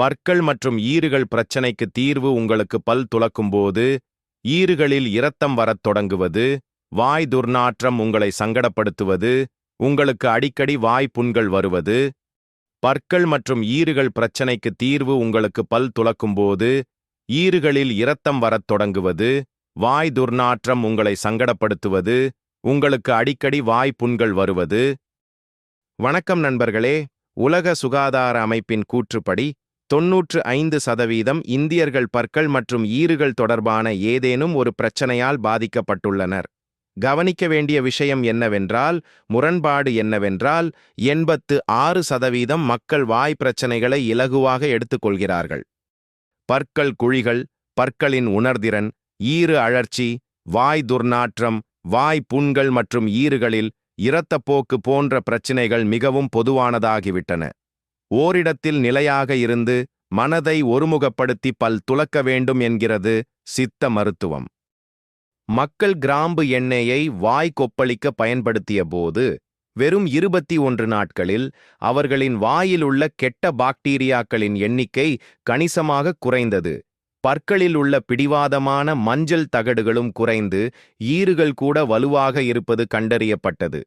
பற்கள் மற்றும் ஈறுகள் பிரச்சனைக்கு தீர்வு உங்களுக்கு பல் துளக்கும்போது ஈறுகளில் இரத்தம் வரத் தொடங்குவது வாய் துர்நாற்றம் உங்களை சங்கடப்படுத்துவது உங்களுக்கு அடிக்கடி வாய் புண்கள் வருவது பற்கள் மற்றும் ஈறுகள் பிரச்சனைக்கு தீர்வு உங்களுக்கு பல் துளக்கும்போது ஈறுகளில் இரத்தம் வரத் தொடங்குவது வாய் துர்நாற்றம் உங்களை சங்கடப்படுத்துவது உங்களுக்கு அடிக்கடி வாய் புண்கள் வருவது. வணக்கம் நண்பர்களே உலக சுகாதார அமைப்பின் கூற்றுப்படி தொன்னூற்று ஐந்து சதவீதம் இந்தியர்கள் பற்கள் மற்றும் ஈறுகள் தொடர்பான ஏதேனும் ஒரு பிரச்சனையால் பாதிக்கப்பட்டுள்ளனர். கவனிக்க வேண்டிய விஷயம் என்னவென்றால் முரண்பாடு என்னவென்றால் எண்பத்து ஆறு சதவீதம் மக்கள் வாய் பிரச்சனைகளை இலகுவாக எடுத்துக்கொள்கிறார்கள். பற்கள் குழிகள் பற்களின் உணர்திறன் ஈறு அழற்சி வாய் துர்நாற்றம் வாய் புண்கள் மற்றும் ஈறுகளில் இரத்தப்போக்கு போன்ற பிரச்சினைகள் மிகவும் பொதுவானதாகிவிட்டன. ஓரிடத்தில் நிலையாக இருந்து மனதை ஒருமுகப்படுத்தி பல் துலக்க வேண்டும் என்கிறது சித்த மருத்துவம். மக்கள் கிராம்பு எண்ணெயை வாய் கொப்பளிக்க பயன்படுத்திய போது வெறும் இருபத்தி ஒன்று நாட்களில் அவர்களின் வாயில் உள்ள கெட்ட பாக்டீரியாக்களின் எண்ணிக்கை கணிசமாக குறைந்தது. பற்களில் உள்ள பிடிவாதமான மஞ்சள் தகடுகளும் குறைந்து ஈறுகள் கூட வலுவாக இருப்பது கண்டறியப்பட்டது.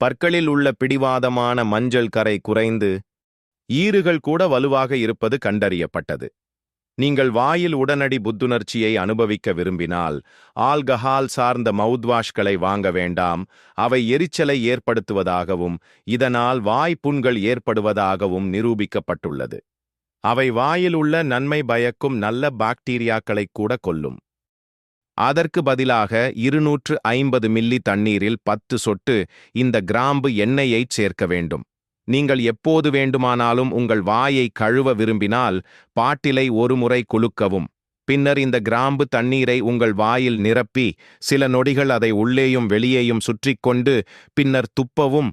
பற்களில் உள்ள பிடிவாதமான மஞ்சள் கரை குறைந்து ஈறுகள் கூட வலுவாக இருப்பது கண்டறியப்பட்டது. நீங்கள் வாயில் உடனடி புத்துணர்ச்சியை அனுபவிக்க விரும்பினால் ஆல்கஹால் சார்ந்த மவுத்வாஷ்களை வாங்க வேண்டாம் அவை எரிச்சலை ஏற்படுத்துவதாகவும் இதனால் வாய்ப்புண்கள் ஏற்படுவதாகவும் நிரூபிக்கப்பட்டுள்ளது. அவை வாயில் உள்ள நன்மை பயக்கும் நல்ல பாக்டீரியாக்களை கூட கொல்லும். அதற்கு பதிலாக இருநூற்று ஐம்பது மில்லி தண்ணீரில் பத்து சொட்டு இந்த கிராம்பு எண்ணெயைச் சேர்க்க வேண்டும். நீங்கள் எப்போது வேண்டுமானாலும் உங்கள் வாயை கழுவ விரும்பினால் பாட்டிலை ஒருமுறை குலுக்கவும். பின்னர் இந்த கிராம்பு தண்ணீரை உங்கள் வாயில் நிரப்பி சில நொடிகள் அதை உள்ளேயும் வெளியேயும் சுற்றிக்கொண்டு பின்னர் துப்பவும்.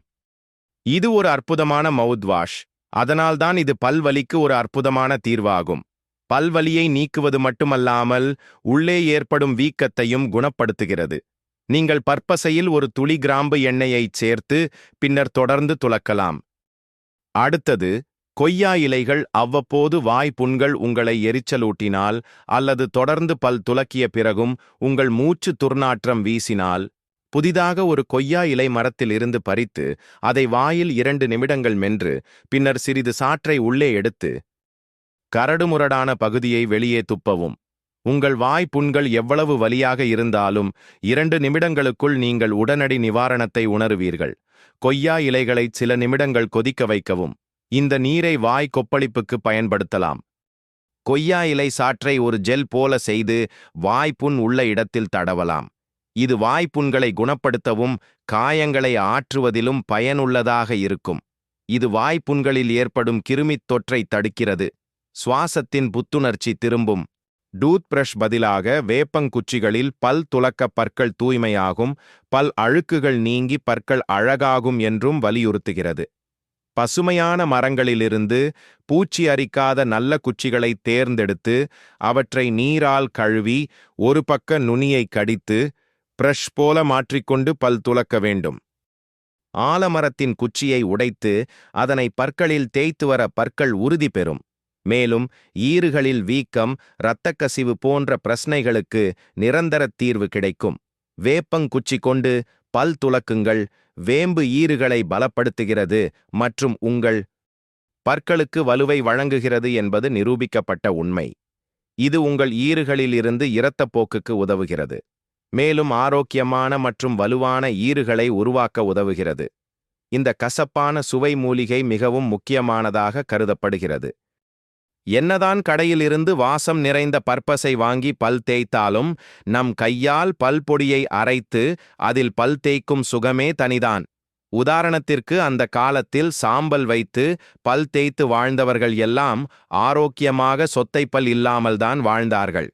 இது ஒரு அற்புதமான மவுத்வாஷ் அதனால்தான் இது பல்வலிக்கு ஒரு அற்புதமான தீர்வாகும். பல்வலியை நீக்குவது மட்டுமல்லாமல் உள்ளே ஏற்படும் வீக்கத்தையும் குணப்படுத்துகிறது. நீங்கள் பற்பசையில் ஒரு துளி கிராம்பு எண்ணெயைச் சேர்த்து பின்னர் தொடர்ந்து துலக்கலாம் அடுத்தது கொய்யா இலைகள் அவ்வப்போது வாய் புண்கள் உங்களை எரிச்சலூட்டினால் அல்லது தொடர்ந்து பல் துலக்கிய பிறகும் உங்கள் மூச்சு துர்நாற்றம் வீசினால். புதிதாக ஒரு கொய்யா இலை மரத்தில் இருந்து பறித்து அதை வாயில் இரண்டு நிமிடங்கள் மென்று பின்னர் சிறிது சாற்றை உள்ளே எடுத்து கரடுமுரடான பகுதியை வெளியே துப்பவும். உங்கள் வாய் புண்கள் எவ்வளவு வலியாக இருந்தாலும் இரண்டு நிமிடங்களுக்குள் நீங்கள் உடனடி நிவாரணத்தை உணருவீர்கள். கொய்யா இலைகளை சில நிமிடங்கள் கொதிக்க வைக்கவும். இந்த நீரை வாய் கொப்பளிப்புக்கு பயன்படுத்தலாம். கொய்யா இலை சாற்றை ஒரு ஜெல் போல செய்து வாய்ப்புண் உள்ள இடத்தில் தடவலாம். இது வாய்ப்புண்களை குணப்படுத்தவும் காயங்களை ஆற்றுவதிலும் பயனுள்ளதாக இருக்கும். இது வாய்ப்புண்களில் ஏற்படும் கிருமித் தொற்றை தடுக்கிறது. சுவாசத்தின் புத்துணர்ச்சி திரும்பும். டூத் பிரஷ் பதிலாக வேப்பங்குச்சிகளில் பல் துலக்க பற்கள் தூய்மையாகும் பல் அழுக்குகள் நீங்கி பற்கள் அழகாகும் என்றும் வலியுறுத்துகிறது. பசுமையான மரங்களிலிருந்து பூச்சி அரிக்காத நல்ல குச்சிகளை தேர்ந்தெடுத்து அவற்றை நீரால் கழுவி ஒரு பக்க நுனியை கடித்து பிரஷ் போல மாற்றிக்கொண்டு பல் துலக்க வேண்டும். ஆலமரத்தின் குச்சியை உடைத்து அதனை பற்களில் தேய்த்து வர பற்கள் உறுதி பெறும். மேலும் ஈறுகளில் வீக்கம் இரத்தக்கசிவு போன்ற பிரச்சனைகளுக்கு நிரந்தர தீர்வு கிடைக்கும். வேப்பங்குச்சி கொண்டு பல் துலக்குங்கள் வேம்பு ஈறுகளை பலப்படுத்துகிறது மற்றும் உங்கள் பற்களுக்கு வலுவை வழங்குகிறது என்பது நிரூபிக்கப்பட்ட உண்மை. இது உங்கள் ஈறுகளிலிருந்து இரத்தப்போக்குக்கு உதவுகிறது. மேலும் ஆரோக்கியமான மற்றும் வலுவான ஈறுகளை உருவாக்க உதவுகிறது. இந்த கசப்பான சுவை மூலிகை மிகவும் முக்கியமானதாக கருதப்படுகிறது. என்னதான் கடையிலிருந்து வாசம் நிறைந்த பற்பசை வாங்கி பல் தேய்த்தாலும் நம் கையால் பல் பொடியை அரைத்து அதில் பல் தேய்க்கும் சுகமே தனிதான். உதாரணத்திற்கு அந்த காலத்தில் சாம்பல் வைத்து பல் தேய்த்து வாழ்ந்தவர்கள் எல்லாம் ஆரோக்கியமாக சொத்தைப்பல் இல்லாமல்தான் வாழ்ந்தார்கள்.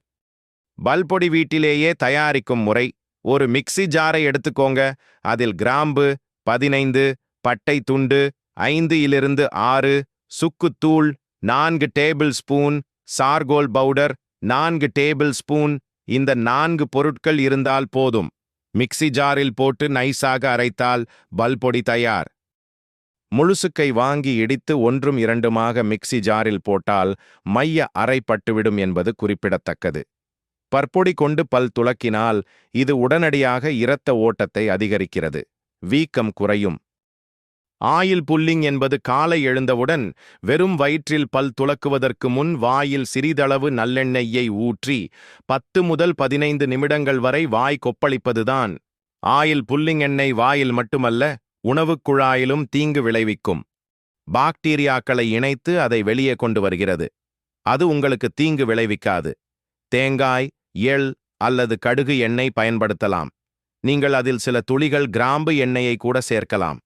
பல்பொடி வீட்டிலேயே தயாரிக்கும் முறை ஒரு மிக்ஸி ஜாரை எடுத்துக்கோங்க அதில் கிராம்பு பதினைந்து பட்டை துண்டு ஐந்து இலிருந்து ஆறு சுக்குத்தூள் நான்கு டேபிள் ஸ்பூன் சார்கோல் பவுடர் நான்கு டேபிள் ஸ்பூன் இந்த நான்கு பொருட்கள் இருந்தால் போதும். மிக்ஸி ஜாரில் போட்டு நைஸாக அரைத்தால் பல்பொடி தயார். முழுசுக்கை வாங்கி இடித்து ஒன்றும் இரண்டுமாக மிக்ஸி ஜாரில் போட்டால் மைய அறை பட்டுவிடும் என்பது குறிப்பிடத்தக்கது. பற்பொடி கொண்டு பல் துலக்கினால் இது உடனடியாக இரத்த ஓட்டத்தை அதிகரிக்கிறது. வீக்கம் குறையும். ஆயில் புல்லிங் என்பது காலை எழுந்தவுடன் வெறும் வயிற்றில் பல் துலக்குவதற்கு முன் வாயில் சிறிதளவு நல்லெண்ணெய்யை ஊற்றி பத்து முதல் பதினைந்து நிமிடங்கள் வரை வாய் கொப்பளிப்பதுதான். ஆயில் புல்லிங் எண்ணெய் வாயில் மட்டுமல்ல உணவுக் குழாயிலும் தீங்கு விளைவிக்கும். பாக்டீரியாக்களை இணைத்து அதை வெளியே கொண்டு வருகிறது. அது உங்களுக்கு தீங்கு விளைவிக்காது. தேங்காய் எள் அல்லது கடுகு எண்ணெய் பயன்படுத்தலாம். நீங்கள் அதில் சில துளிகள் கிராம்பு எண்ணெயை கூட சேர்க்கலாம்.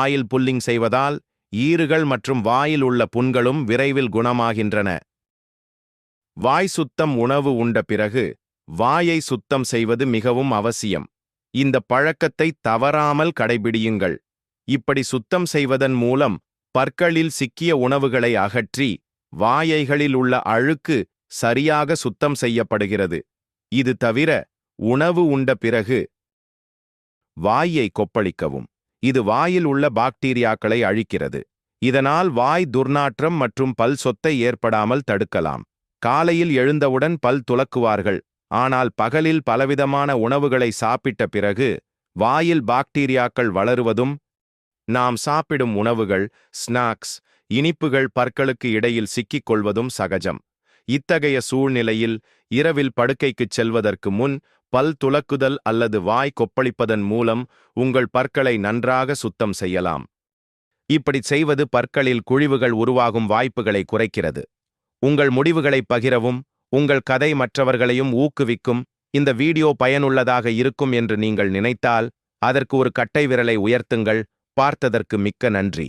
ஆயில் புல்லிங் செய்வதால் ஈறுகள் மற்றும் வாயில் உள்ள புண்களும் விரைவில் குணமாகின்றன. வாய் சுத்தம் உணவு உண்ட பிறகு வாயை சுத்தம் செய்வது மிகவும் அவசியம். இந்த பழக்கத்தை தவறாமல் கடைபிடியுங்கள். இப்படி சுத்தம் செய்வதன் மூலம் பற்களில் சிக்கிய உணவுகளை அகற்றி வாயைகளில் உள்ள அழுக்கு சரியாக சுத்தம் செய்யப்படுகிறது. இது தவிர உணவு உண்ட பிறகு வாயை கொப்பளிக்கவும். இது வாயில் உள்ள பாக்டீரியாக்களை அழிக்கிறது. இதனால் வாய் துர்நாற்றம் மற்றும் பல் சொத்தை ஏற்படாமல் தடுக்கலாம். காலையில் எழுந்தவுடன் பல் துலக்குவார்கள் ஆனால் பகலில் பலவிதமான உணவுகளை சாப்பிட்ட பிறகு வாயில் பாக்டீரியாக்கள் வளருவதும் நாம் சாப்பிடும் உணவுகள் ஸ்நாக்ஸ் இனிப்புகள் பற்களுக்கு இடையில் சிக்கிக் கொள்வதும் சகஜம். இத்தகைய சூழ்நிலையில் இரவில் படுக்கைக்குச் செல்வதற்கு முன் பல் துலக்குதல் அல்லது வாய் கொப்பளிப்பதன் மூலம் உங்கள் பற்களை நன்றாக சுத்தம் செய்யலாம். இப்படி செய்வது பற்களில் குழிவுகள் உருவாகும் வாய்ப்புகளை குறைக்கிறது. உங்கள் முடிவுகளை பகிரவும் உங்கள் கதை மற்றவர்களையும் ஊக்குவிக்கும் இந்த வீடியோ பயனுள்ளதாக இருக்கும் என்று நீங்கள் நினைத்தால் அதற்கு ஒரு கட்டை விரலை உயர்த்துங்கள். பார்த்ததற்கு மிக்க நன்றி.